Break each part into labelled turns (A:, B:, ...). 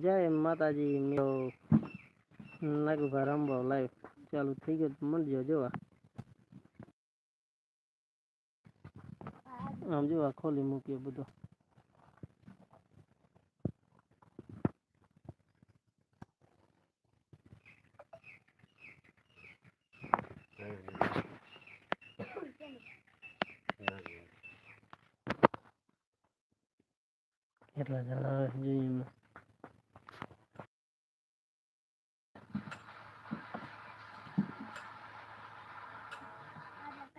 A: જય માતાજી મિત્રો નાગભા રમવા લાઈવ ચાલુ થઈ ગયો તો મળજો જોવા આમ જોવા ખોલી મૂક્યો બધો કેટલા જણા આવે છે જોઈએ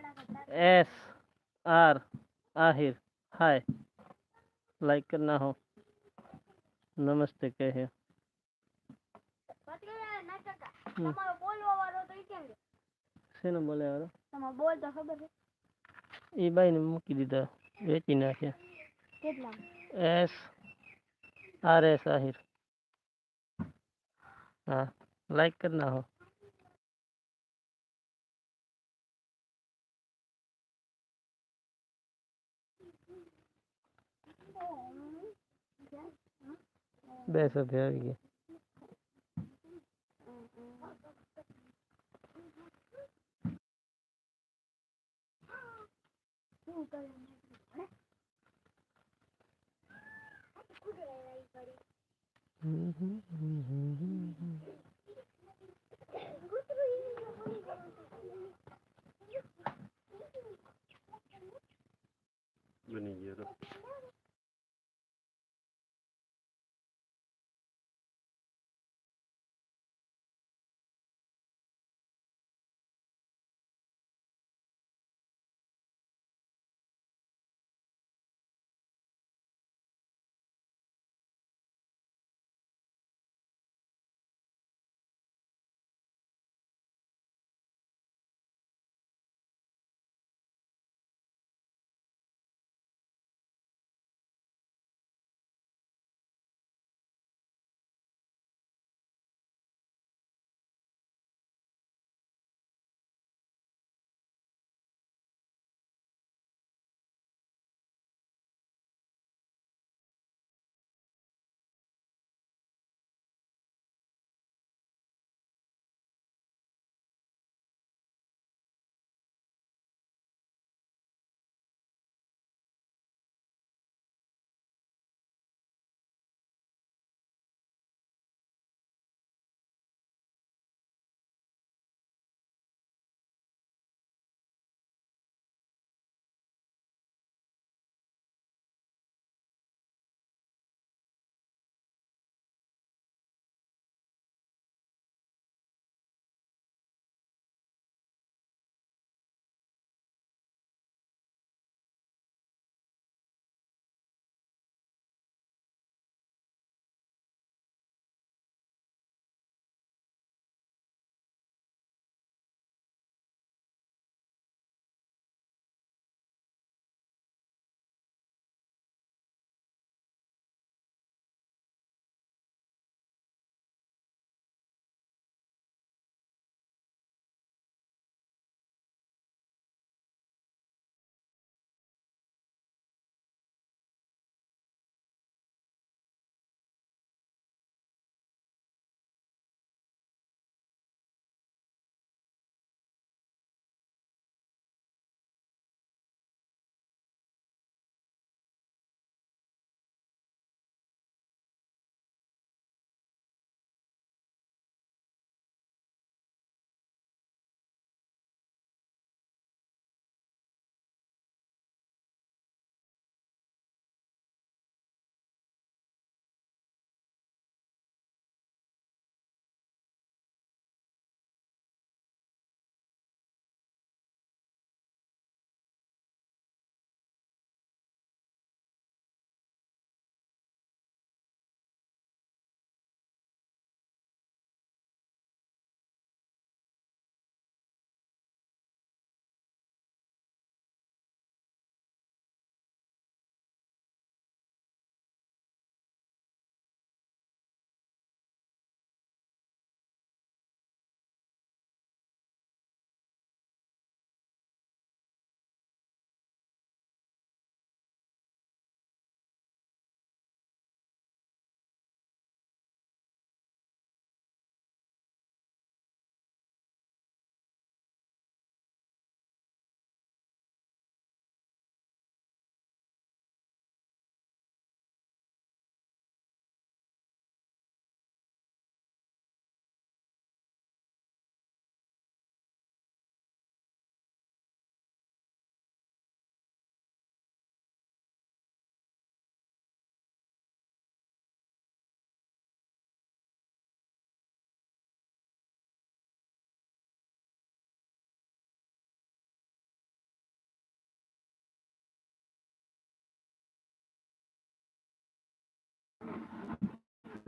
A: S R Ahir hi like करना हो नमस्ते कहे હમ.
B: તમારો બોલવા વાળો તો ઈ કેમ છે?
A: શેનો બોલે વાળો
B: તમારો બોલ તો ખબર છે
A: એ બાઈને મૂકી દીધા વેચી નાખ્યા
B: કેટલા
A: એસ આર એસ આહિર हाँ लाइक करना हो બે સભ્ય આવી ગયા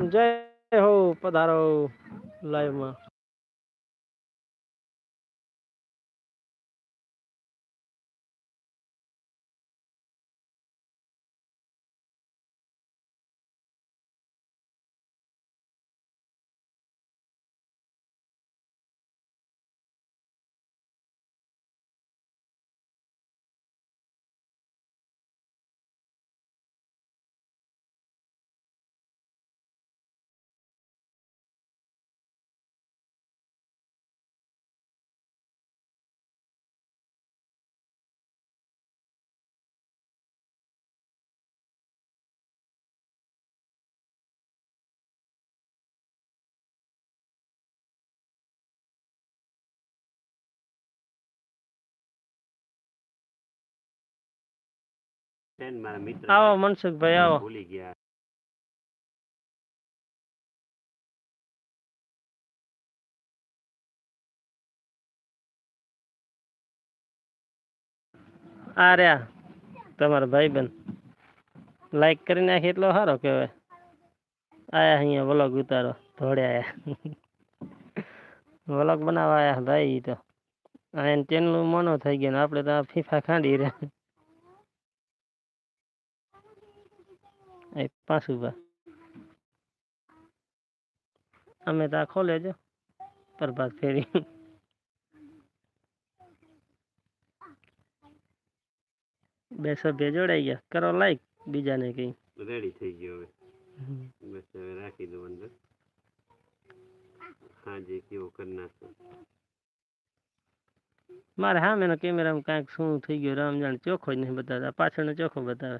A: જય હો પધારો લાઈવમાં
C: છે ને મારા મિત્ર
A: આવો મનસુખભાઈ આવો
C: ભૂલી ગયા.
A: આ રહ્યા તમારા બેન લાઈક કરી નાખે એટલો સારો કહેવાય. આયા અહીંયા વ્લોગ ઉતારો ધોડે આયા. વ્લોગ બનાવવા આયા ભાઈ તો. આ ચેનલ મોનો થઈ ગયો ને આપણે તો ફીફા ખાંડી રહ્યા. એ પાછું બા અમે તો આ ખોલે જો પ્રભાત ફેરી બે સભ્ય જોડાઈ ગયા કરો લાઈક બીજાને કઈ
C: રેડી થઈ ગયો હવે બસ હવે રાખી દઉં અંદર હાજે કેવો કરી નાખો
A: મારે હા મેનો કેમેરામાં કાંઈક શું થઈ ગયું રામ જાણે ચોખ્ખો જ નહીં બતાવતા પાછળનો ચોખ્ખો બતાવે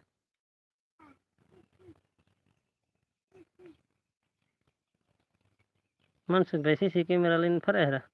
A: મનસુખભાઈ સીસી કેમેરા લઈને ફરે હરા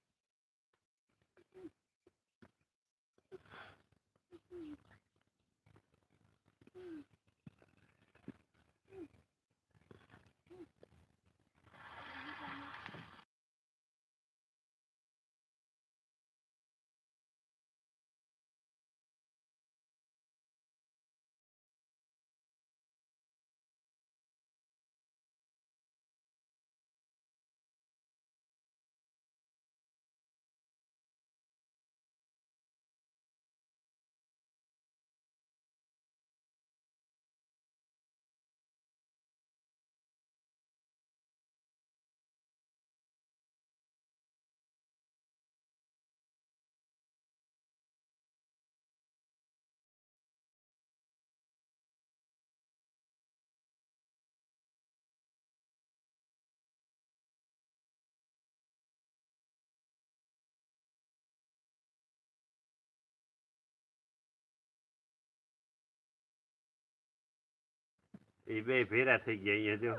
C: એ બે ભેરા થઈ ગયા અહીંયા જો.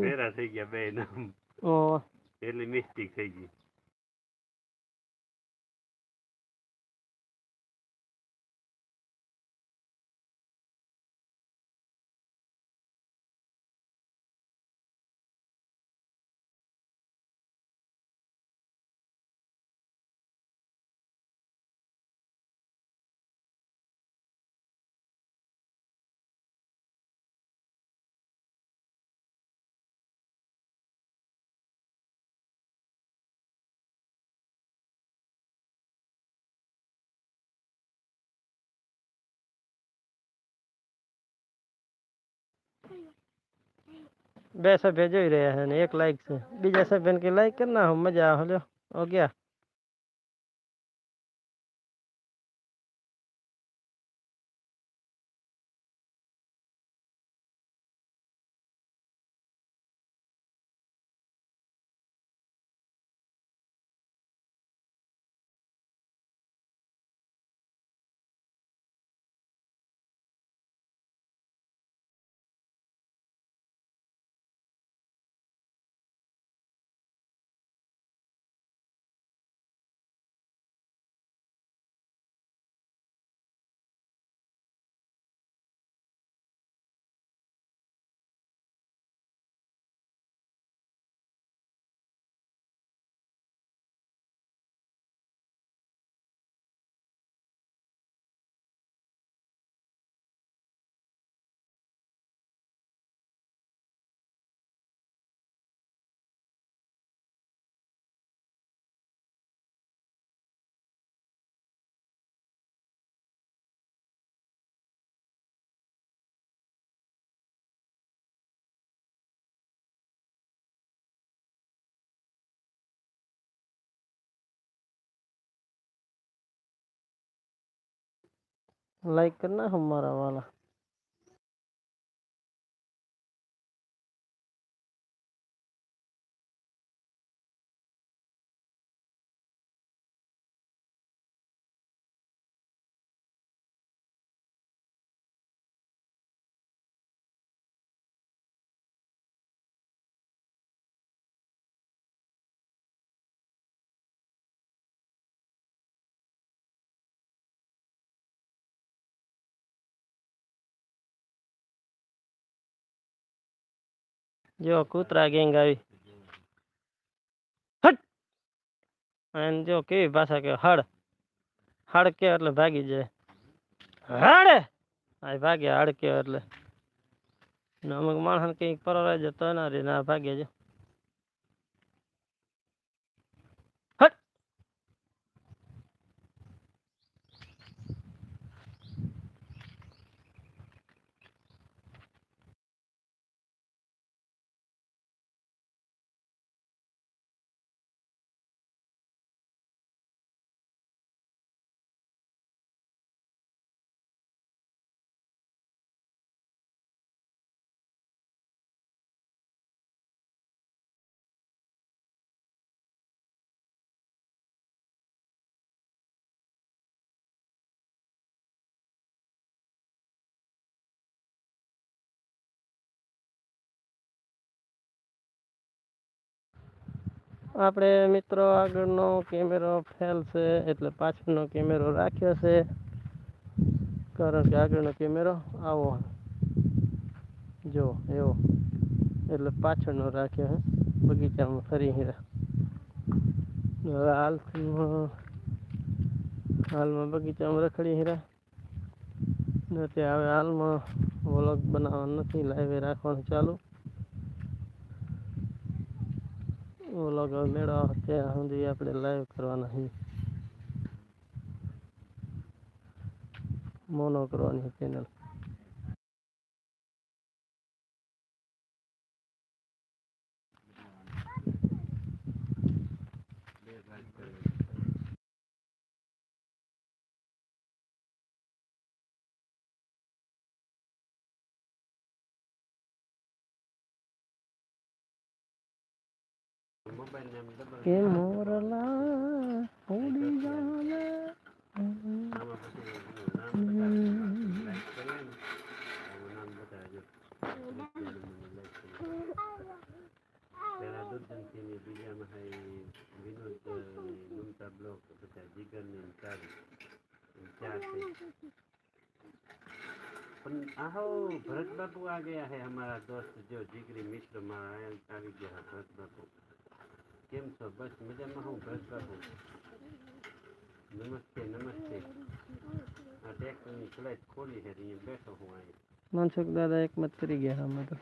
C: ભેરા થઈ ગયા બે
A: ઓ
C: એટલે મિસ્ટેક થઈ ગઈ.
A: બે સભ્ય જોઈ રહ્યા છે ને, એક લાઈક છે. બીજા સભ્યને કે લાઈક કરી નાખો, મજા આવે, લ્યો. ગયા. લાઈક કરી નાખો મારા વાલા જો કૂતરા ગેંગ આવી. હટ! અને જો કેવી ભાષા કે હળ. હળ કે એટલે ભાગી જાય. હળ! આ ભાગ્યા હળ કે એટલે. અમુક માણસ કંઈક પરવાય જતો ના રે ના ભાગ્યા જો આપણે મિત્રો આગળનો કેમેરો ફેલ છે એટલે પાછળનો કેમેરો રાખ્યો છે. કારણ કે આગળનો કેમેરો આવો. જો, એવો. એટલે પાછળનો રાખ્યો બગીચામાં ફરી હીરા. હાલમાં હાલમાં બગીચામાં રખડી હીરા. નથી હવે હાલમાં વ્લોગ બનાવવાનો નથી, લાઈવે રાખવાનું ચાલુ. વ્લોગ મેળવવા ત્યાં સુધી આપણે લાઈવ કરવાના છે મોનો કરવાની ચેનલ
C: ચાર ચાર છે પણ આહો ભરત બાપુ આ ગયા હે हमारा दोस्त जो जिगरी मित्र मारा आया આવી ગયા ભરત બાપુ કેમ છો બસ મજામાં હું ભરત બાબુ નમસ્તે નમસ્તે આ ટ્રેક્ટરની ફ્લાઇટ ખોલી છે અહીંયા બેઠો હું અહીં
A: મનસુખ દાદા એક મત કરી ગયા અમે તો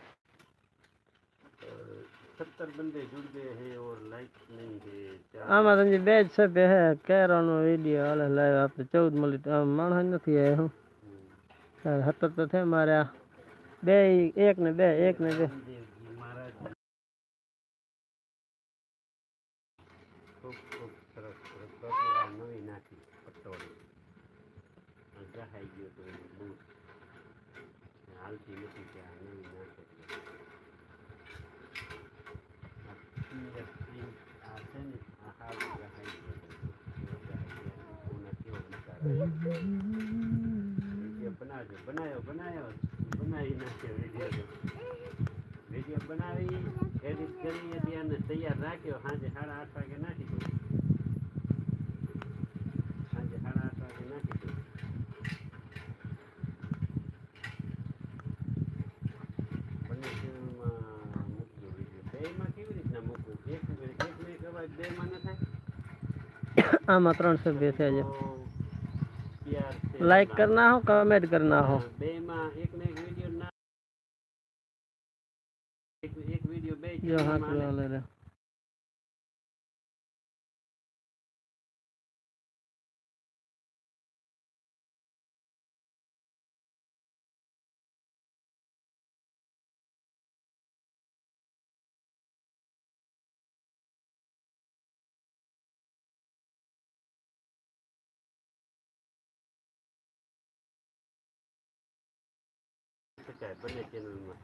C: સત્તર બંદે જુડ ગયે હે ઓર લાઈક નહીં હે
A: આમાં તમને બે જ સભ્ય હે કેરાનો વિડીયો હાલે લાઈવ આપણે ચૌદ મળી માણસ નથી આવ્યો હું સત્તર તો છે મારે બે એક ને બે એક ને બે
C: કોના કેવો વિચાર આવ્યો. વિડીયો બનાવજો બનાવ્યો બનાવ્યો બનાવી નાખ્યો વિડીયો વિડીયો બનાવી એડિટ કરી હતી અને તૈયાર રાખ્યો સાંજે સાડા આઠ વાગે નાખી દઉં
A: આમાં ત્રણ સભ્ય છે જે
C: તો ત્યાર છે
A: લાઈક કરી નાખો કમેન્ટ કરી નાખો
C: બે માં એક ને એક વિડીયો ના એક એક વિડીયો બે
A: જો હાથ
C: ચેનલમાં હાલે.
A: વાલે
C: મુકાય બંને ચેનલમાં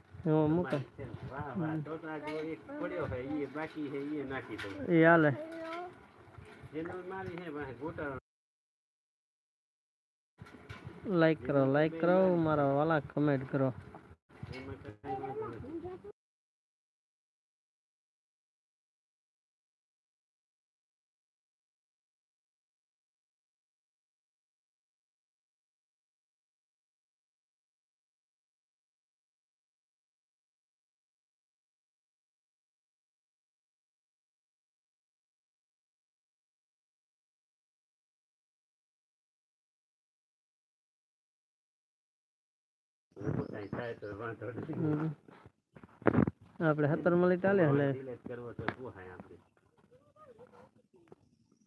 C: વાહ વાહ. જો એક પડ્યો બાકી હે ઈ નાખી દઉં.
A: એ હાલે.
C: ચેનલ મારી હે પાસે
A: લાઈક કરો લાઈક કરો મારા વાલા કમેન્ટ કરો.
C: એમાં કાંઈ થાય તો વાંધો નથી.
A: હમ. આપણે સત્તર મળી ચાલે હલે
C: Delete કરવો તો પોહાય આપણે.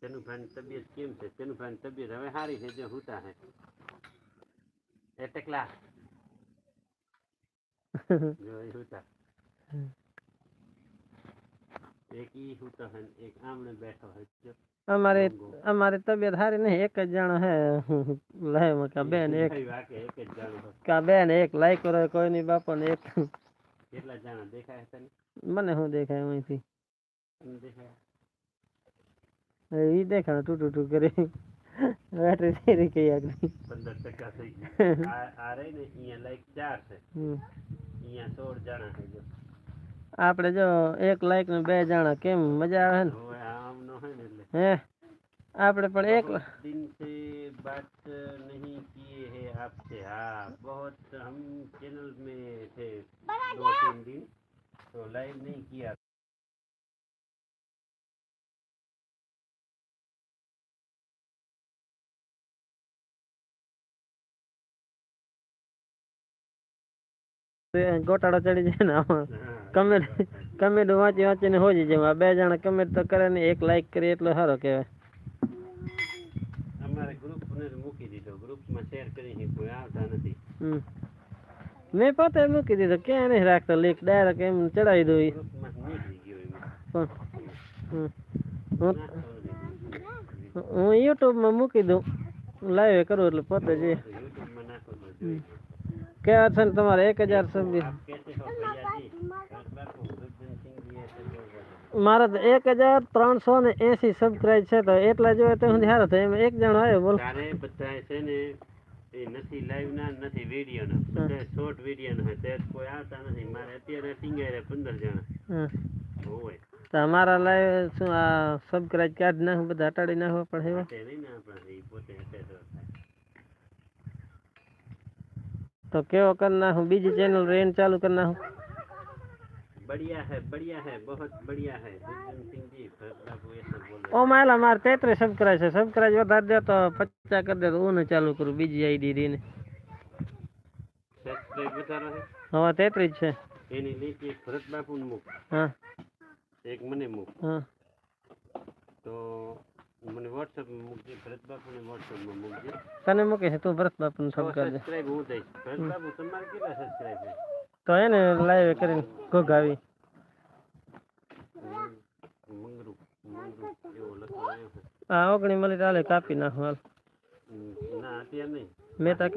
C: ચનુભાઈની તબિયત કેમ છે ચનુભાઈની તબિયત હવે સારી છે જે હુતા હે એ ટકલા જો એ હુતા એક ઈ હુતો હે ને એક આમણે બેઠો હે જો
A: અમારે અમારે તબિયત સારી નહીં એક જ જણ હે. લાઈવ કા બેન એક
C: હે.
A: કા બેન એક લાઈક કરો કોઈ નહીં બાપો ને એક.
C: કેટલા જાણા દેખાય તને?
A: મને શું દેખાય અહીંથી?
C: દેખાય?
A: ઈ દેખાણ ટુ ટુ કરી. બેટરી થઈ રહી કઈ આગળ
C: પંદર ટકા થઈ આ રહી ને અહીંયા લાઈક ચાર છે. અહીંયા સોળ જણા છે
A: આપણે જો એક લાઈક ને બે જણા કેમ મજા આવે ને?
C: આમ નો હોય ને
A: હે આપણે પણ એક
C: बहुत दिन से बात नहीं किए हैं आपसे हाँ बहुत हम चैनल में थे दो तीन दिन तो लाइव नहीं किया
A: ગોટાળો ચડી જાય ને આમાં
C: हाँ,
A: કમેન્ટ કમેન્ટ વાંચી વાંચીને હોજી જાય આ બે જણા કમેન્ટ તો કરે ને એક લાઈક કરી એટલો સારો કહેવાય
C: અમારે ગ્રુપ ને મૂકી દીધો ગ્રુપમાં શેર કરી છે કોઈ આવતા નથી
A: હમ. મેં પોતે મૂકી દીધો ક્યાં નહીં રાખતો લીક ડાયરેક્ટ એમ ચડાવી દઉં ઈ.
C: ગ્રુપમાં નીકળી ગયો એમાં
A: પણ હમ. હું
C: નાખતો નથી
A: હું યુટ્યુબમાં મૂકી દઉં લાઈવ કરું એટલે પોતે જે કેવા છે ને તમારે એક હજાર મારે તો એક હજાર ત્રણસો ને એસી સબસ્ક્રાઇબ છે તો એટલા જોઈએ તો હું હારો તો એમ એક જણો આવ્યો બોલો.
C: બધા છે ને એ નથી લાઈવ ના નથી વીડિયો ના. બધા શોર્ટ વીડિયો ના તે કોઈ આવતા નથી. મારે અત્યારે સિંગરે પંદર જણા. હોય.
A: તો અમારા લાઈવ સબસ્ક્રાઇબ ક્યાં જ નાખું બધા હટાડી નાખવા પડે એવા
C: તો
A: કેવો કરી નાખું બીજી ચેનલ રેન ચાલુ કરી નાખું
C: बढ़िया है बढ़िया है बहुत बढ़िया है रुद्रन सिंह जी भरत बाबू ऐसा बोल रहे
A: ઓ માયલા મારે તેત્રીસ સબસ્ક્રાઈબ છે સબસ્ક્રાઈબ વધારી દે તો પચાસ કરી દે તો હું ચાલુ કરું બીજી આઈડી રીને
C: સબસ્ક્રાઇબ બતા રહે
A: હવે તેત્રીસ છે
C: એની નીચે એક ભરત બાપુનું મુક
A: હા
C: એક મને મુક
A: હા
C: તો મને વોટ્સએપ મૂકજે ભરત બાપુને વોટ્સઅપમાં મૂકજે.
A: તને મૂકે છે? તું ભરત બાપુનું સબ કરજે.
C: સબસ્ક્રાઇબ હું દઈશ ભરત બાપુ તમારે કેટલા સબસ્ક્રાઇબ છે?
A: તો એને લાઈવ કરીને ઘોઘાવી.
C: મંગરૂપ મંગરૂપ એવો લખો આવ્યો છે.
A: આ ઓગણી મળી ચાલે કાપી નાખું હાલ.
C: ના અત્યારે નહીં.
A: મેં તો કાપી